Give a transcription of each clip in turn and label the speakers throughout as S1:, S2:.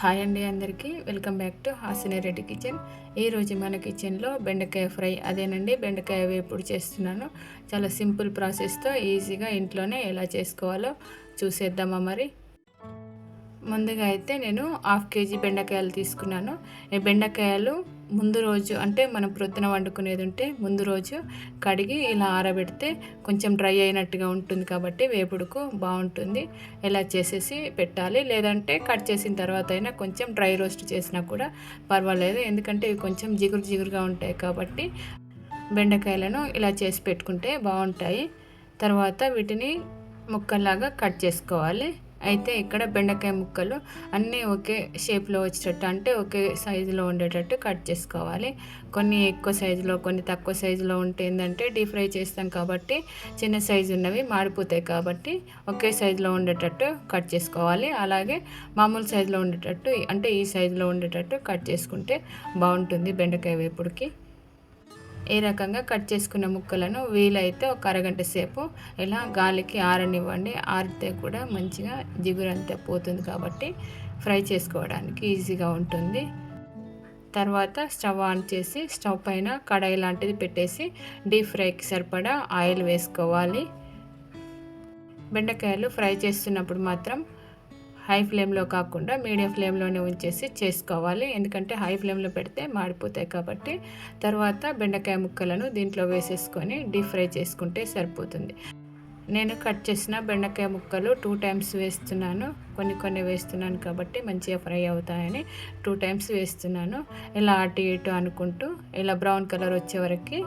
S1: Hi అండి అందరికీ. Welcome back to Hasini Reddy kitchen. ఈరోజు మన కిచెన్లో బెండకాయ ఫ్రై. అదేనండి బెండకాయ వేపుడు చేస్తున్నాను. చాలా సింపుల్ ప్రాసెస్తో ఈజీగా ఇంట్లోనే ఎలా చేసుకోవాలో చూసేద్దామా మరి? ముందుగా అయితే నేను హాఫ్ కేజీ బెండకాయలు తీసుకున్నాను. ఈ బెండకాయలు ముందు రోజు అంటే మనం ప్రొద్దున వండుకునేది ఉంటే ముందు రోజు కడిగి ఇలా ఆరబెడితే కొంచెం డ్రై అయినట్టుగా ఉంటుంది కాబట్టి వేపుడుకు బాగుంటుంది. ఇలా చేసేసి పెట్టాలి. లేదంటే కట్ చేసిన తర్వాత అయినా కొంచెం డ్రై రోస్ట్ చేసినా కూడా పర్వాలేదు. ఎందుకంటే ఇవి కొంచెం జిగురు జిగురుగా ఉంటాయి కాబట్టి బెండకాయలను ఇలా చేసి పెట్టుకుంటే బాగుంటాయి. తర్వాత వీటిని ముక్కల్లాగా కట్ చేసుకోవాలి. అయితే ఇక్కడ బెండకాయ ముక్కలు అన్నీ ఒకే షేప్లో వచ్చేటట్టు అంటే ఒకే సైజులో ఉండేటట్టు కట్ చేసుకోవాలి. కొన్ని ఎక్కువ సైజులో కొన్ని తక్కువ సైజులో ఉంటే ఏంటంటే డీప్ ఫ్రై చేస్తాం కాబట్టి చిన్న సైజు ఉన్నవి మాడిపోతాయి కాబట్టి ఒకే సైజులో ఉండేటట్టు కట్ చేసుకోవాలి. అలాగే మామూలు సైజులో ఉండేటట్టు అంటే ఈ సైజులో ఉండేటట్టు కట్ చేసుకుంటే బాగుంటుంది బెండకాయ వేపుడికి. ఏ రకంగా కట్ చేసుకున్న ముక్కలను వీలైతే ఒక అరగంట సేపు ఇలా గాలికి ఆరనివ్వండి. ఆరితే కూడా మంచిగా జిగురంతా పోతుంది కాబట్టి ఫ్రై చేసుకోవడానికి ఈజీగా ఉంటుంది. తర్వాత స్టవ్ ఆన్ చేసి స్టవ్ పైన కడాయి లాంటిది పెట్టేసి డీప్ ఫ్రైకి సరిపడా ఆయిల్ వేసుకోవాలి. బెండకాయలు ఫ్రై చేస్తున్నప్పుడు మాత్రం హై ఫ్లేమ్లో కాకుండా మీడియం ఫ్లేమ్లోనే ఉంచేసి చేసుకోవాలి. ఎందుకంటే హై ఫ్లేమ్లో పెడితే మాడిపోతాయి కాబట్టి తర్వాత బెండకాయ ముక్కలను దీంట్లో వేసేసుకొని డీప్ ఫ్రై చేసుకుంటే సరిపోతుంది. నేను కట్ చేసిన బెండకాయ ముక్కలు టూ టైమ్స్ వేస్తున్నాను. కొన్ని కొన్ని వేస్తున్నాను కాబట్టి మంచిగా ఫ్రై అవుతాయని టూ టైమ్స్ వేస్తున్నాను. ఇలా అటు ఇటు అనుకుంటూ ఇలా బ్రౌన్ కలర్ వచ్చే వరకు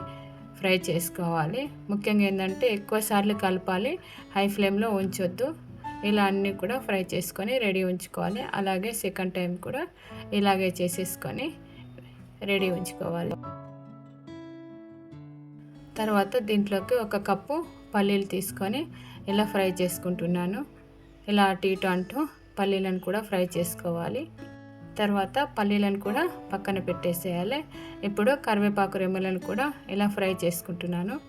S1: ఫ్రై చేసుకోవాలి. ముఖ్యంగా ఏంటంటే ఎక్కువ సార్లు కలపాలి. హై ఫ్లేమ్లో ఉంచొద్దు. ఇలా అన్నీ కూడా ఫ్రై చేసుకొని రెడీ ఉంచుకోవాలి. అలాగే సెకండ్ టైం కూడా ఇలాగే చేసేసుకొని రెడీ ఉంచుకోవాలి. తర్వాత దీంట్లోకి ఒక కప్పు పల్లీలు తీసుకొని ఇలా ఫ్రై చేసుకుంటున్నాను. ఇలా అటు ఇటు అంటూ పల్లీలను కూడా ఫ్రై చేసుకోవాలి. తర్వాత పల్లీలను కూడా పక్కన పెట్టేసేయాలి. ఇప్పుడు కరివేపాకు రెమ్మలను కూడా ఇలా ఫ్రై చేసుకుంటున్నాను.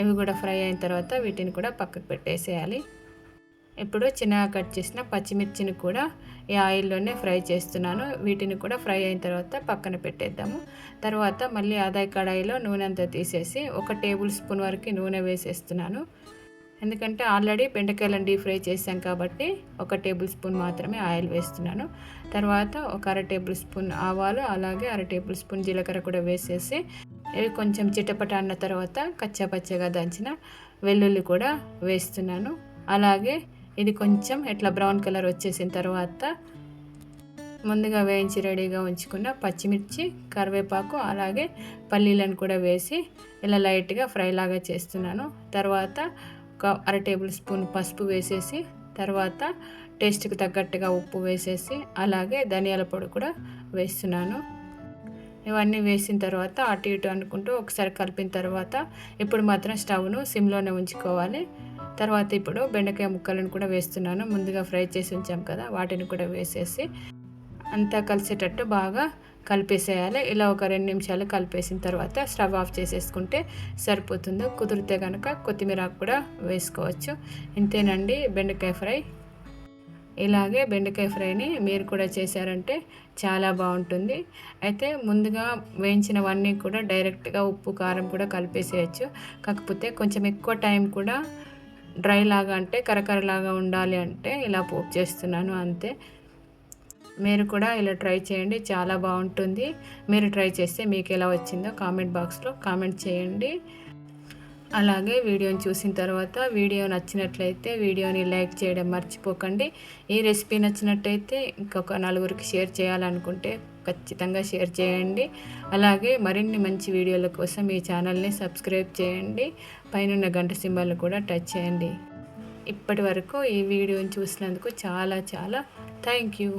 S1: ఇవి కూడా ఫ్రై అయిన తర్వాత వీటిని కూడా పక్కకు పెట్టేసేయాలి. ఇప్పుడు చిన్నగా కట్ చేసిన పచ్చిమిర్చిని కూడా ఈ ఆయిల్లోనే ఫ్రై చేస్తున్నాను. వీటిని కూడా ఫ్రై అయిన తర్వాత పక్కన పెట్టేద్దాము. తర్వాత మళ్ళీ అదే కడాయిలో నూనె అంతా తీసేసి ఒక టేబుల్ స్పూన్ వరకు నూనె వేసేస్తున్నాను. ఎందుకంటే ఆల్రెడీ బెండకాయలను డీప్ ఫ్రై చేశాం కాబట్టి ఒక టేబుల్ స్పూన్ మాత్రమే ఆయిల్ వేస్తున్నాను. తర్వాత ఒక అర టేబుల్ స్పూన్ ఆవాలు అలాగే అర టేబుల్ స్పూన్ జీలకర్ర కూడా వేసేసి ఇవి కొంచెం చిటపట అన్న తర్వాత కచ్చాపచ్చగా దంచిన వెల్లుల్లి కూడా వేస్తున్నాను. అలాగే ఇది కొంచెం ఇట్లా బ్రౌన్ కలర్ వచ్చేసిన తర్వాత ముందుగా వేయించి రెడీగా ఉంచుకున్న పచ్చిమిర్చి కరివేపాకు అలాగే పల్లీలను కూడా వేసి ఇలా లైట్గా ఫ్రైలాగా చేస్తున్నాను. తర్వాత ఒక అర టేబుల్ స్పూన్ పసుపు వేసేసి తర్వాత టేస్ట్కి తగ్గట్టుగా ఉప్పు వేసేసి అలాగే ధనియాల పొడి కూడా వేస్తున్నాను. ఇవన్నీ వేసిన తర్వాత అటు ఇటు అనుకుంటూ ఒకసారి కలిపిన తర్వాత ఇప్పుడు మాత్రం స్టవ్ను సిమ్లోనే ఉంచుకోవాలి. తర్వాత ఇప్పుడు బెండకాయ ముక్కలను కూడా వేస్తున్నాను. ముందుగా ఫ్రై చేసి ఉంచాం కదా వాటిని కూడా వేసేసి అంతా కలిసేటట్టు బాగా కలిపేసేయాలి. ఇలా ఒక రెండు నిమిషాలు కలిపేసిన తర్వాత స్టవ్ ఆఫ్ చేసేసుకుంటే సరిపోతుంది. కుదిరితే కనుక కొత్తిమీర కూడా వేసుకోవచ్చు. ఇంతేనండి బెండకాయ ఫ్రై. ఇలాగే బెండకాయ ఫ్రైని మీరు కూడా చేశారంటే చాలా బాగుంటుంది. అయితే ముందుగా వేయించినవన్నీ కూడా డైరెక్ట్గా ఉప్పు కారం కూడా కలిపేసేయచ్చు. కాకపోతే కొంచెం ఎక్కువ టైం కూడా డ్రై లాగా అంటే కరకరలాగా ఉండాలి అంటే ఇలా పోపు చేస్తున్నాను అంతే. మీరు కూడా ఇలా ట్రై చేయండి చాలా బాగుంటుంది. మీరు ట్రై చేస్తే మీకు ఎలా వచ్చిందో కామెంట్ బాక్స్లో కామెంట్ చేయండి. అలాగే వీడియోని చూసిన తర్వాత వీడియో నచ్చినట్లయితే వీడియోని లైక్ చేయడం మర్చిపోకండి. ఈ రెసిపీ నచ్చినట్టయితే ఇంకొక నలుగురికి షేర్ చేయాలనుకుంటే ఖచ్చితంగా షేర్ చేయండి. అలాగే మరిన్ని మంచి వీడియోల కోసం ఈ ఛానల్ని సబ్స్క్రైబ్ చేయండి. పైన గంట సింబల్ కూడా టచ్ చేయండి. ఇప్పటి వరకు ఈ వీడియోని చూసినందుకు చాలా చాలా థ్యాంక్ యూ.